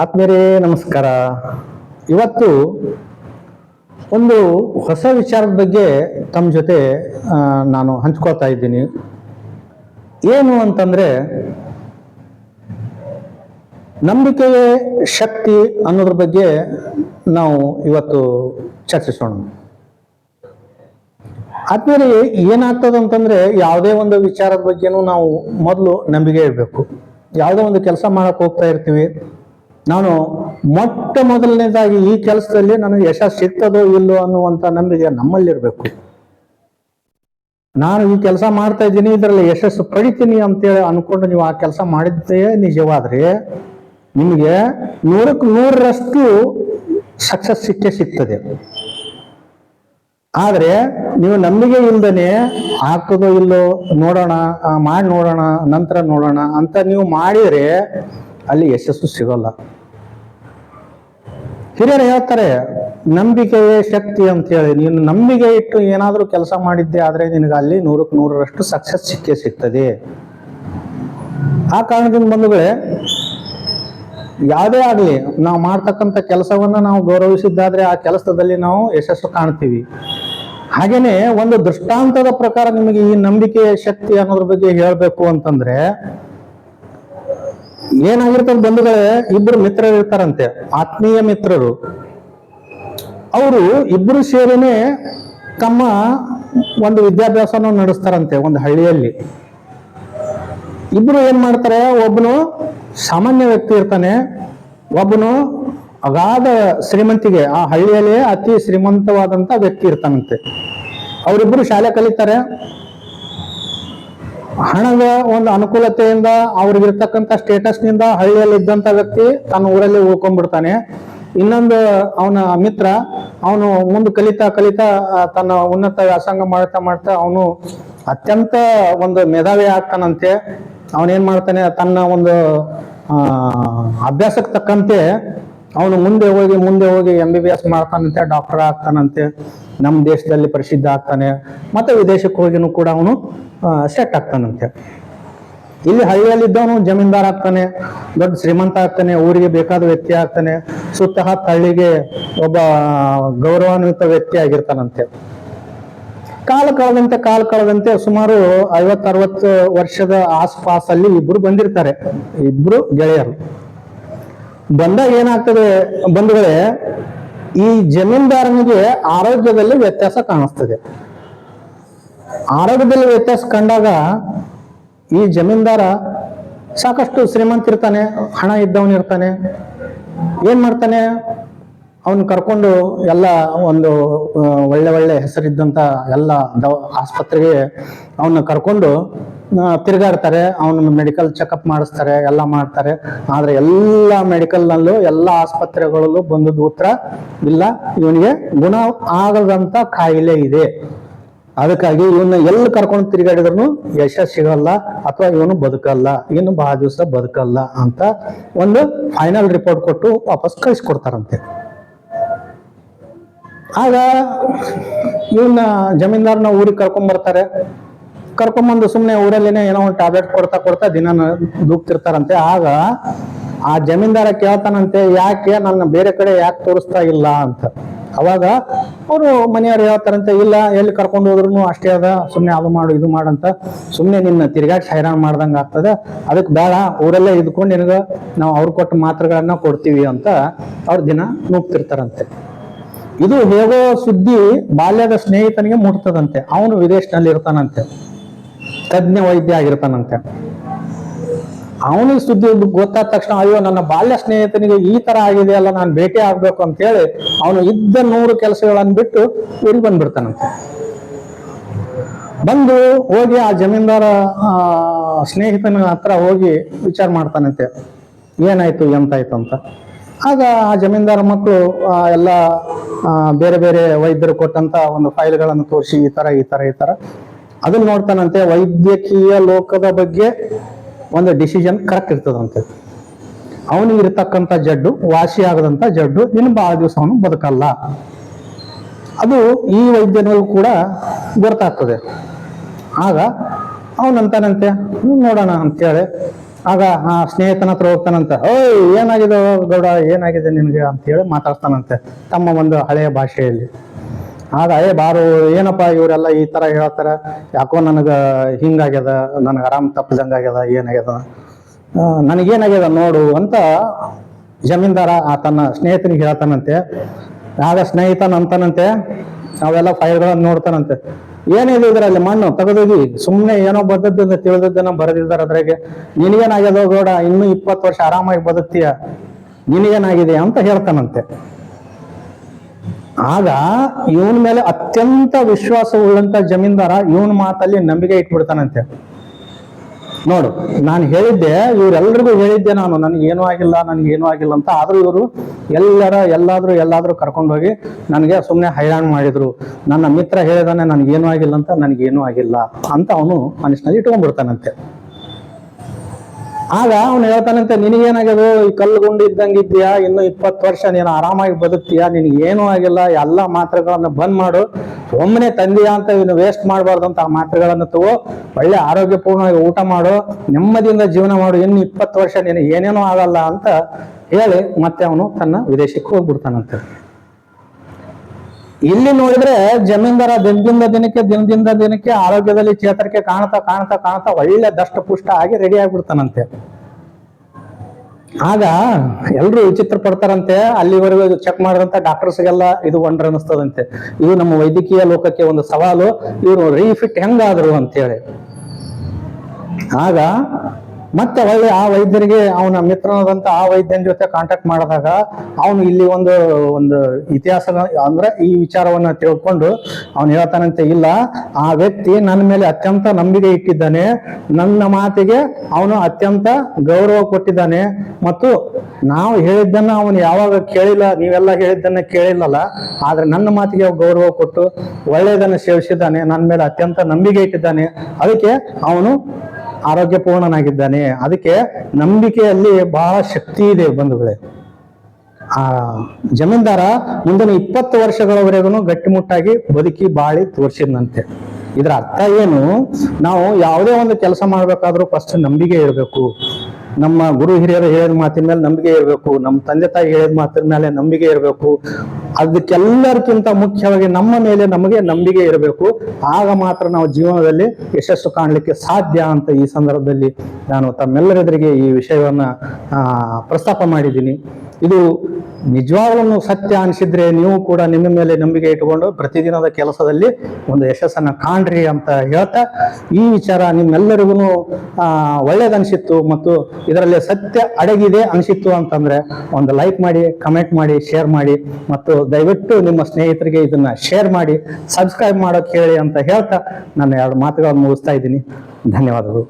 ಆತ್ಮೀಯರೇ, ನಮಸ್ಕಾರ. ಇವತ್ತು ಒಂದು ಹೊಸ ವಿಚಾರದ ಬಗ್ಗೆ ತಮ್ಮ ಜೊತೆ ನಾನು ಹಂಚ್ಕೋತಾ ಇದ್ದೀನಿ. ಏನು ಅಂತಂದ್ರೆ, ನಂಬಿಕೆಯೇ ಶಕ್ತಿ ಅನ್ನೋದ್ರ ಬಗ್ಗೆ ನಾವು ಇವತ್ತು ಚರ್ಚಿಸೋಣ. ಆದ್ಮೇಲೆ ಏನಾಗ್ತದೆ ಅಂತಂದ್ರೆ, ಯಾವುದೇ ಒಂದು ವಿಚಾರದ ಬಗ್ಗೆನೂ ನಾವು ಮೊದಲು ನಂಬಿಕೆ ಇರಬೇಕು. ಯಾವುದೋ ಒಂದು ಕೆಲಸ ಮಾಡಕ್ ಹೋಗ್ತಾ ಇರ್ತೀವಿ. ನಾನು ಮೊಟ್ಟ ಮೊದಲನೇದಾಗಿ ಈ ಕೆಲಸದಲ್ಲಿ ನನಗೆ ಯಶಸ್ಸು ಸಿಗ್ತದೋ ಇಲ್ಲೋ ಅನ್ನುವಂಥ ನಂಬಿಕೆ ನಮ್ಮಲ್ಲಿರ್ಬೇಕು. ನಾನು ಈ ಕೆಲಸ ಮಾಡ್ತಾ ಇದ್ದೀನಿ, ಇದರಲ್ಲಿ ಯಶಸ್ಸು ಪಡಿತೀನಿ ಅಂತೇಳಿ ಅನ್ಕೊಂಡು ನೀವು ಆ ಕೆಲಸ ಮಾಡಿದ್ದೇ ನಿಜವಾದ್ರೆ ನಿಮಗೆ ನೂರಕ್ಕೆ ನೂರರಷ್ಟು ಸಕ್ಸಸ್ ಸಿಕ್ಕೇ ಸಿಗ್ತದೆ. ಆದರೆ ನೀವು ನಂಬಿಕೆ ಇಲ್ದನೆ ಹಾಕೋದೋ ಇಲ್ಲೋ ನೋಡೋಣ ಮಾಡಿ ನೋಡೋಣ, ನಂತರ ನೋಡೋಣ ಅಂತ ನೀವು ಮಾಡಿದರೆ ಅಲ್ಲಿ ಯಶಸ್ಸು ಸಿಗೋಲ್ಲ. ಹಿರಿಯರು ಹೇಳ್ತಾರೆ, ನಂಬಿಕೆಯೇ ಶಕ್ತಿ ಅಂತ ಹೇಳಿ ನೀನು ನಂಬಿಕೆ ಇಟ್ಟು ಏನಾದರೂ ಕೆಲಸ ಮಾಡಿದ್ದೆ ಆದ್ರೆ ನಿನಗೆ ಅಲ್ಲಿ ನೂರಕ್ಕೆ ನೂರರಷ್ಟು ಸಕ್ಸಸ್ ಸಿಕ್ಕೇ ಸಿಗ್ತದೆ. ಆ ಕಾರಣದಿಂದ ಬಂಧುಗಳೇ, ಯಾವುದೇ ಆಗಲಿ, ನಾವು ಮಾಡ್ತಕ್ಕಂಥ ಕೆಲಸವನ್ನ ನಾವು ಗೌರವಿಸಿದ್ದಾದ್ರೆ ಆ ಕೆಲಸದಲ್ಲಿ ನಾವು ಯಶಸ್ಸು ಕಾಣ್ತೀವಿ. ಹಾಗೇನೆ ಒಂದು ದೃಷ್ಟಾಂತದ ಪ್ರಕಾರ ನಿಮಗೆ ಈ ನಂಬಿಕೆಯ ಶಕ್ತಿ ಅನ್ನೋದ್ರ ಬಗ್ಗೆ ಹೇಳಬೇಕು ಅಂತಂದ್ರೆ ಏನಾಗಿರ್ತದೆ ಬಂಧುಗಳೇ ಇಬ್ಬರು ಮಿತ್ರರು ಇರ್ತಾರಂತೆ. ಆತ್ಮೀಯ ಮಿತ್ರರು. ಅವರು ಇಬ್ಬರು ಸೇರಿನೇ ತಮ್ಮ ಒಂದು ವಿದ್ಯಾಭ್ಯಾಸನ ನಡೆಸ್ತಾರಂತೆ ಒಂದು ಹಳ್ಳಿಯಲ್ಲಿ. ಇಬ್ರು ಏನ್ ಮಾಡ್ತಾರೆ ಒಬ್ಬನು ಸಾಮಾನ್ಯ ವ್ಯಕ್ತಿ ಇರ್ತಾನೆ ಒಬ್ಬನು ಅಗಾಧ ಶ್ರೀಮಂತಿಗೆ, ಆ ಹಳ್ಳಿಯಲ್ಲಿ ಅತಿ ಶ್ರೀಮಂತವಾದಂತ ವ್ಯಕ್ತಿ ಇರ್ತಾನಂತೆ. ಅವರಿಬ್ರು ಶಾಲೆ ಕಲಿತಾರೆ ಹಣದ ಒಂದು ಅನುಕೂಲತೆಯಿಂದ ಅವ್ರಿಗಿರ್ತಕ್ಕಂಥ ಸ್ಟೇಟಸ್ನಿಂದ ಹಳ್ಳಿಯಲ್ಲಿ ಇದ್ದಂತ ವ್ಯಕ್ತಿ ತನ್ನ ಊರಲ್ಲಿ ಉಳ್ಕೊಂಡ್ಬಿಡ್ತಾನೆ. ಇನ್ನೊಂದು ಅವನ ಮಿತ್ರ, ಅವನು ಮುಂದೆ ಕಲಿತಾ ಕಲಿತಾ ತನ್ನ ಉನ್ನತ ವ್ಯಾಸಂಗ ಮಾಡ್ತಾ ಮಾಡ್ತಾ ಅವನು ಅತ್ಯಂತ ಒಂದು ಮೇಧಾವಿ ಆಗ್ತಾನಂತೆ. ಅವನೇನ್ ಮಾಡ್ತಾನೆ, ತನ್ನ ಒಂದು ಅಭ್ಯಾಸಕ್ಕೆ ತಕ್ಕಂತೆ ಅವನು ಮುಂದೆ ಹೋಗಿ ಮುಂದೆ ಹೋಗಿ ಎಂ ಬಿ ಬಿ ಎಸ್ ಮಾಡ್ತಾನಂತೆ ಡಾಕ್ಟರ್ ಆಗ್ತಾನಂತೆ. ನಮ್ಮ ದೇಶದಲ್ಲಿ ಪ್ರಸಿದ್ಧ ಆಗ್ತಾನೆ, ಮತ್ತೆ ವಿದೇಶಕ್ಕೆ ಹೋಗಿನೂ ಕೂಡ ಅವನು ಸೆಟ್ ಆಗ್ತಾನಂತೆ. ಇಲ್ಲಿ ಹಳ್ಳಿಯಲ್ಲಿದ್ದವನು ಜಮೀನ್ದಾರ್ ಆಗ್ತಾನೆ, ದೊಡ್ಡ ಶ್ರೀಮಂತ ಆಗ್ತಾನೆ, ಊರಿಗೆ ಬೇಕಾದ ವ್ಯಕ್ತಿ ಆಗ್ತಾನೆ, ಸುತ್ತ ಹತ್ತು ಹಳ್ಳಿಗೆ ಒಬ್ಬ ಗೌರವಾನ್ವಿತ ವ್ಯಕ್ತಿ ಆಗಿರ್ತಾನಂತೆ. ಕಾಲ ಕಳೆದಂತೆ ಕಾಲ ಕಳೆದಂತೆ ಸುಮಾರು ಐವತ್ ಅರವತ್ತು ವರ್ಷದ ಆಸ್ಪಾಸಲ್ಲಿ ಇಬ್ರು ಬಂದಿರ್ತಾರೆ, ಇಬ್ರು ಗೆಳೆಯರು. ಬಂದಾಗ ಏನಾಗ್ತದೆ ಬಂಧುಗಳೇ ಈ ಜಮೀನ್ದಾರನಿಗೆ ಆರೋಗ್ಯದಲ್ಲಿ ವ್ಯತ್ಯಾಸ ಕಾಣಿಸ್ತದೆ. ಆರೋಗ್ಯದಲ್ಲಿ ವ್ಯತ್ಯಾಸ ಕಂಡಾಗ ಈ ಜಮೀನ್ದಾರ ಸಾಕಷ್ಟು ಶ್ರೀಮಂತ ಇರ್ತಾನೆ, ಹಣ ಇದ್ದವನಿರ್ತಾನೆ ಏನ್ ಮಾಡ್ತಾನೆ? ಅವನ್ ಕರ್ಕೊಂಡು ಎಲ್ಲ ಒಂದು ಒಳ್ಳೆ ಒಳ್ಳೆ ಹೆಸರಿದ್ದಂತ ಎಲ್ಲ ದವ, ಆಸ್ಪತ್ರೆಗೆ ಅವನ್ನ ಕರ್ಕೊಂಡು ತಿರುಗಾಡ್ತಾರೆ. ಅವನ ಮೆಡಿಕಲ್ ಚೆಕಪ್ ಮಾಡಿಸ್ತಾರೆ, ಎಲ್ಲ ಮಾಡ್ತಾರೆ. ಆದ್ರೆ ಎಲ್ಲ ಮೆಡಿಕಲ್ನಲ್ಲೂ ಎಲ್ಲ ಆಸ್ಪತ್ರೆಗಳಲ್ಲೂ ಬಂದದ ಉತ್ತರ ಇಲ್ಲ. ಇವನಿಗೆ ಗುಣ ಆಗದಂತ ಕಾಯಿಲೆ ಇದೆ. ಅದಕ್ಕಾಗಿ ಇವನ್ನ ಎಲ್ಲಿ ಕರ್ಕೊಂಡು ತಿರುಗಾಡಿದ್ರು ಯಶಸ್ ಸಿಗಲ್ಲ ಅಥವಾ ಇವನು ಬದುಕಲ್ಲ. ಇನ್ನು ಬಹಳ ದಿವಸ ಬದುಕಲ್ಲ ಅಂತ ಒಂದು ಫೈನಲ್ ರಿಪೋರ್ಟ್ ಕೊಟ್ಟು ವಾಪಸ್ ಕಳಿಸ್ಕೊಡ್ತಾರಂತೆ. ಆಗ ಇವನ್ನ ಜಮೀನ್ದಾರ್ನ ಊರಿಗೆ ಕರ್ಕೊಂಡ್ ಬರ್ತಾರೆ ಕರ್ಕೊಂಬಂದು ಸುಮ್ಮನೆ ಊರಲ್ಲೇನೆ ಏನೋ ಒಂದು ಟ್ಯಾಬ್ಲೆಟ್ ಕೊಡ್ತಾ ಕೊಡ್ತಾ ದಿನ ದೂಕ್ತಿರ್ತಾರಂತೆ. ಆಗ ಆ ಜಮೀನ್ದಾರ ಕೇಳ್ತಾನಂತೆ, ಯಾಕೆ ನನ್ನ ಬೇರೆ ಕಡೆ ಯಾಕೆ ತೋರಿಸ್ತಾ ಇಲ್ಲ? ಅಂತ. ಅವಾಗ ಅವರು ಮನೆಯವ್ರು ಹೇಳ್ತಾರಂತೆ, ಇಲ್ಲ, ಎಲ್ಲಿ ಕರ್ಕೊಂಡು ಹೋದ್ರು ಅಷ್ಟೇ ಅದ ಸುಮ್ಮನೆ ಅದು ಮಾಡು, ಇದು ಮಾಡಂತ ಸುಮ್ಮನೆ ನಿನ್ನ ತಿರ್ಗಾಡ್ಸಿ ಹೈರಾಣ ಮಾಡ್ದಂಗೆ ಆಗ್ತದೆ. ಅದಕ್ಕೆ ಬೇಡ, ಊರಲ್ಲೇ ಇದ್ಕೊಂಡು ನಿನಗೆ ನಾವು ಅವ್ರು ಕೊಟ್ಟ ಮಾತ್ರೆಗಳನ್ನ ಕೊಡ್ತೀವಿ ಅಂತ ಅವ್ರ ದಿನ ನುಗ್ತಿರ್ತಾರಂತೆ. ಇದು ಹೇಗೋ ಸುದ್ದಿ ಬಾಲ್ಯದ ಸ್ನೇಹಿತನಿಗೆ ಮುಟ್ತದಂತೆ. ಅವನು ವಿದೇಶದಲ್ಲಿ ಇರ್ತಾನಂತೆ. ತಜ್ಞ ವೈದ್ಯ ಆಗಿರ್ತಾನಂತೆ. ಅವನಿಗೆ ಸುದ್ದಿ ಗೊತ್ತಾದ ತಕ್ಷಣ, ಅಯ್ಯೋ, ನನ್ನ ಬಾಲ್ಯ ಸ್ನೇಹಿತನಿಗೆ ಈ ತರ ಆಗಿದೆಯಲ್ಲ ನಾನು ಭೇಟಿ ಆಗ್ಬೇಕು ಅಂತ ಹೇಳಿ ಅವನು ಇದ್ದ ನೂರು ಕೆಲಸಗಳನ್ನು ಬಿಟ್ಟು ಇಲ್ಲಿ ಬಂದ್ಬಿಡ್ತಾನಂತೆ. ಬಂದು ಹೋಗಿ ಆ ಜಮೀನ್ದಾರ ಸ್ನೇಹಿತನ ಹತ್ರ ಹೋಗಿ ವಿಚಾರ ಮಾಡ್ತಾನಂತೆ. ಏನಾಯ್ತು, ಎಂತಾಯ್ತು ಅಂತ. ಆಗ ಆ ಜಮೀನ್ದಾರ ಮಕ್ಕಳು ಎಲ್ಲ ಬೇರೆ ಬೇರೆ ವೈದ್ಯರು ಕೊಟ್ಟಂತ ಒಂದು ಫೈಲ್ಗಳನ್ನು ತೋರಿಸಿ, ಈ ತರ ಈ ತರ ಈ ತರ. ಅದನ್ನ ನೋಡ್ತಾನಂತೆ ವೈದ್ಯಕೀಯ ಲೋಕದ ಬಗ್ಗೆ ಒಂದು ಡಿಸಿಷನ್ ಕರೆಕ್ಟ್ ಇರ್ತದಂತೆ. ಅವನಿಗೆ ಇರತಕ್ಕಂಥ ಜಡ್ಡು, ವಾಸಿ ಆಗದಂತ ಜಡ್ಡು, ಇನ್ನು ಬಹಳ ದಿವಸ ಅವನು ಬದುಕಲ್ಲ. ಅದು ಈ ವೈದ್ಯನಲ್ಲೂ ಕೂಡ ಗೊತ್ತಾಗ್ತದೆ. ಆಗ ಅವನಂತಾನಂತೆ ನೋಡೋಣ ಅಂತೇಳಿ. ಆಗ ಆ ಸ್ನೇಹಿತನ ಹತ್ರ ಹೋಗ್ತಾನಂತೆ, ಓಯ್, ಏನಾಗಿದೆ ಗೌಡ, ಏನಾಗಿದೆ ನಿನಗೆ? ಅಂತ ಹೇಳಿ ಮಾತಾಡ್ತಾನಂತೆ, ತಮ್ಮ ಒಂದು ಹಳೆಯ ಭಾಷೆಯಲ್ಲಿ. ಆಗ ಏ ಬಾರು ಏನಪ್ಪ ಇವರೆಲ್ಲ ಈ ತರ ಹೇಳ್ತಾರ? ಯಾಕೋ ನನಗೆ ಹಿಂಗಾಗ್ಯದ ನನಗೆ ಆರಾಮ್ ತಪ್ಪದಂಗಾಗ್ಯದ ಏನಾಗ್ಯದ? ಆ, ನನಗೇನಾಗ್ಯದ ನೋಡು ಅಂತ ಜಮೀನ್ದಾರ ಆ ತನ್ನ ಸ್ನೇಹಿತನಿಗೆ ಹೇಳ್ತಾನಂತೆ. ಆಗ ಸ್ನೇಹಿತನ ಅಂತಾನಂತೆ ಅವೆಲ್ಲ ಫೈಲ್ಗಳನ್ನು ನೋಡ್ತಾನಂತೆ. ಏನಿದೆ ಇದರಲ್ಲಿ ಮಣ್ಣು? ತೆಗೆದೋಗಿ ಸುಮ್ಮನೆ ಏನೋ ಬದ್ದದ್ದನ್ನ ತಿಳಿದದ್ದನ್ನ ಬರೆದಿದ್ದಾರೆ ಅದ್ರಾಗೆ. ನಿನಗೇನಾಗ್ಯದ ಗೌಡ ಇನ್ನೂ ಇಪ್ಪತ್ತು ವರ್ಷ ಆರಾಮಾಗಿ ಬದುಕ್ತೀಯ? ನಿನಗೇನಾಗಿದೆ? ಅಂತ ಹೇಳ್ತಾನಂತೆ. ಆಗ ಇವನ ಮೇಲೆ ಅತ್ಯಂತ ವಿಶ್ವಾಸವುಳ್ಳಂತ ಜಮೀನ್ದಾರ ಇವನ ಮಾತಲ್ಲಿ ನಂಬಿಕೆ ಇಟ್ಬಿಡ್ತಾನಂತೆ. ನೋಡು, ನಾನು ಹೇಳಿದ್ದೆ, ಇವ್ರೆಲ್ರಿಗೂ ಹೇಳಿದ್ದೆ ನಾನು, ನನಗೆ ಏನೂ ಆಗಿಲ್ಲ, ನನಗೆ ಏನೂ ಆಗಿಲ್ಲ ಅಂತ, ಆದ್ರೂ ಇವರು ಎಲ್ಲರ ಎಲ್ಲಾದ್ರೂ ಎಲ್ಲಾದ್ರೂ ಕರ್ಕೊಂಡೋಗಿ ನನಗೆ ಸುಮ್ಮನೆ ಹೈರಾಣ ಮಾಡಿದ್ರು. ನನ್ನ ಮಿತ್ರ ಹೇಳಿದಾನೆ ನನಗೇನೂ ಆಗಿಲ್ಲ ಅಂತ ನನಗೇನೂ ಆಗಿಲ್ಲ ಅಂತ ಅವನು ಮನಸ್ಸಿನಲ್ಲಿ ಇಟ್ಕೊಂಡ್ಬಿಡ್ತಾನಂತೆ. ಆಗ ಅವನು ಹೇಳ್ತಾನಂತೆ, ನಿನಗೇನಾಗ್ಯದು? ಈ ಕಲ್ಲು ಗುಂಡು ಇದ್ದಂಗಿದ್ಯಾ? ಇನ್ನು ಇಪ್ಪತ್ತು ವರ್ಷ ನೀನು ಆರಾಮಾಗಿ ಬದುಕ್ತೀಯಾ? ನಿನಗೆ ಏನೂ ಆಗಿಲ್ಲ. ಎಲ್ಲ ಮಾತ್ರೆಗಳನ್ನು ಬಂದ್ ಮಾಡು. ಒಮ್ಮನೆ ತಂದೀಯಾ ಅಂತ ಇನ್ನು ವೇಸ್ಟ್ ಮಾಡಬಾರ್ದು ಅಂತ ಆ ಮಾತ್ರೆಗಳನ್ನು ತಗೋ. ಒಳ್ಳೆ ಆರೋಗ್ಯಪೂರ್ಣವಾಗಿ ಊಟ ಮಾಡು. ನೆಮ್ಮದಿಯಿಂದ ಜೀವನ ಮಾಡು. ಇನ್ನು ಇಪ್ಪತ್ತು ವರ್ಷ ನೀನು ಏನೇನೂ ಆಗಲ್ಲ ಅಂತ ಹೇಳಿ ಮತ್ತೆ ಅವನು ತನ್ನ ವಿದೇಶಕ್ಕೆ ಹೋಗ್ಬಿಡ್ತಾನಂತೆ. ಇಲ್ಲಿ ನೋಡಿದ್ರೆ ಜಮೀನ್ದಾರ ದಿನದಿಂದ ದಿನಕ್ಕೆ ದಿನದಿಂದ ದಿನಕ್ಕೆ ಆರೋಗ್ಯದಲ್ಲಿ ಚೇತರಿಕೆ ಕಾಣ್ತಾ ಕಾಣ್ತಾ ಕಾಣ್ತಾ ಒಳ್ಳೆ ದಷ್ಟ ಪುಷ್ಟ ಆಗಿ ರೆಡಿ ಆಗ್ಬಿಡ್ತಾನಂತೆ. ಆಗ ಎಲ್ರು ವಿಚಿತ್ರ ಪಡ್ತಾರಂತೆ, ಅಲ್ಲಿವರೆಗೂ ಚೆಕ್ ಮಾಡಿದಂತ ಡಾಕ್ಟರ್ಸ್ಗೆಲ್ಲ ಇದು ಒಂಡ್ರ ಅನಿಸ್ತದಂತೆ ಇದು ನಮ್ಮ ವೈದ್ಯಕೀಯ ಲೋಕಕ್ಕೆ ಒಂದು ಸವಾಲು, ಇವರು ರೀಫಿಟ್ ಹೆಂಗಾದ್ರು ಅಂತೇಳಿ. ಆಗ ಮತ್ತೆ ಒಳ್ಳೆ ಆ ವೈದ್ಯರಿಗೆ, ಅವನ ಮಿತ್ರನಾದಂತ ಆ ವೈದ್ಯನ ಜೊತೆ ಕಾಂಟ್ಯಾಕ್ಟ್ ಮಾಡಿದಾಗ ಅವನು ಇಲ್ಲಿ ಒಂದು ಒಂದು ಇತಿಹಾಸ ಅಂದ್ರೆ ಈ ವಿಚಾರವನ್ನ ತಿಳ್ಕೊಂಡು ಅವನು ಹೇಳ್ತಾನಂತೆ, ಇಲ್ಲ, ಆ ವ್ಯಕ್ತಿ ನನ್ನ ಮೇಲೆ ಅತ್ಯಂತ ನಂಬಿಕೆ ಇಟ್ಟಿದ್ದಾನೆ. ನನ್ನ ಮಾತಿಗೆ ಅವನು ಅತ್ಯಂತ ಗೌರವ ಕೊಟ್ಟಿದ್ದಾನೆ. ಮತ್ತು ನಾವು ಹೇಳಿದ್ದನ್ನ ಅವನು ಯಾವಾಗ ಕೇಳಿಲ್ಲ, ನೀವೆಲ್ಲ ಹೇಳಿದ್ದನ್ನ ಕೇಳಿಲ್ಲಲ್ಲ, ಆದ್ರೆ ನನ್ನ ಮಾತಿಗೆ ಗೌರವ ಕೊಟ್ಟು ಒಳ್ಳೆಯದನ್ನು ಸೇವಿಸಿದ್ದಾನೆ, ನನ್ನ ಮೇಲೆ ಅತ್ಯಂತ ನಂಬಿಕೆ ಇಟ್ಟಿದ್ದಾನೆ. ಅದಕ್ಕೆ ಅವನು ಆರೋಗ್ಯಪೂರ್ಣನಾಗಿದ್ದಾನೆ. ಅದಕ್ಕೆ ನಂಬಿಕೆಯಲ್ಲಿ ಬಹಳ ಶಕ್ತಿ ಇದೆ ಬಂಧುಗಳೇ. ಆ ಜಮೀನ್ದಾರ ಮುಂದಿನ ಇಪ್ಪತ್ತು ವರ್ಷಗಳವರೆಗೂ ಗಟ್ಟಿಮುಟ್ಟಾಗಿ ಬದುಕಿ ಬಾಳಿ ತೋರಿಸಿದಂತೆ ಇದರ ಅರ್ಥ ಏನು? ನಾವು ಯಾವುದೇ ಒಂದು ಕೆಲಸ ಮಾಡ್ಬೇಕಾದ್ರೂ ಫಸ್ಟ್ ನಂಬಿಕೆ ಇರಬೇಕು. ನಮ್ಮ ಗುರು ಹಿರಿಯರು ಹೇಳಿದ ಮಾತಿನ ಮೇಲೆ ನಂಬಿಕೆ ಇರಬೇಕು. ನಮ್ಮ ತಂದೆ ತಾಯಿ ಹೇಳಿದ ಮಾತಿನ ಮೇಲೆ ನಂಬಿಕೆ ಇರಬೇಕು. ಅದಕ್ಕೆಲ್ಲರಿಗಿಂತ ಮುಖ್ಯವಾಗಿ ನಮ್ಮ ಮೇಲೆ ನಮಗೆ ನಂಬಿಕೆ ಇರಬೇಕು. ಆಗ ಮಾತ್ರ ನಾವು ಜೀವನದಲ್ಲಿ ಯಶಸ್ಸು ಕಾಣಲಿಕ್ಕೆ ಸಾಧ್ಯ ಅಂತ ಈ ಸಂದರ್ಭದಲ್ಲಿ ನಾನು ತಮ್ಮೆಲ್ಲರೆದುರಿಗೆ ಈ ವಿಷಯವನ್ನ ಪ್ರಸ್ತಾಪ ಮಾಡಿದ್ದೀನಿ. ಇದು ನಿಜವಾಗ್ಲೂ ಸತ್ಯ ಅನಿಸಿದ್ರೆ ನೀವು ಕೂಡ ನಿಮ್ಮ ಮೇಲೆ ನಂಬಿಕೆ ಇಟ್ಟುಕೊಂಡು ಪ್ರತಿದಿನದ ಕೆಲಸದಲ್ಲಿ ಒಂದು ಯಶಸ್ಸನ್ನ ಕಾಣ್ರಿ ಅಂತ ಹೇಳ್ತಾ, ಈ ವಿಚಾರ ನಿಮ್ಮೆಲ್ಲರಿಗೂ ಒಳ್ಳೇದನ್ಸಿತ್ತು ಮತ್ತು ಇದರಲ್ಲಿ ಸತ್ಯ ಅಡಗಿದೆ ಅನಿಸಿತ್ತು ಅಂತಂದ್ರೆ ಒಂದು ಲೈಕ್ ಮಾಡಿ ಕಮೆಂಟ್ ಮಾಡಿ ಶೇರ್ ಮಾಡಿ ಮತ್ತು ದಯವಿಟ್ಟು ನಿಮ್ಮ ಸ್ನೇಹಿತರಿಗೆ ಇದನ್ನ ಶೇರ್ ಮಾಡಿ ಸಬ್ಸ್ಕ್ರೈಬ್ ಮಾಡೋಕೆ ಹೇಳಿ ಅಂತ ಹೇಳ್ತಾ ನಾನು ಎರಡು ಮಾತುಗಳನ್ನು ಮುಗಿಸ್ತಾ ಇದ್ದೀನಿ. ಧನ್ಯವಾದಗಳು.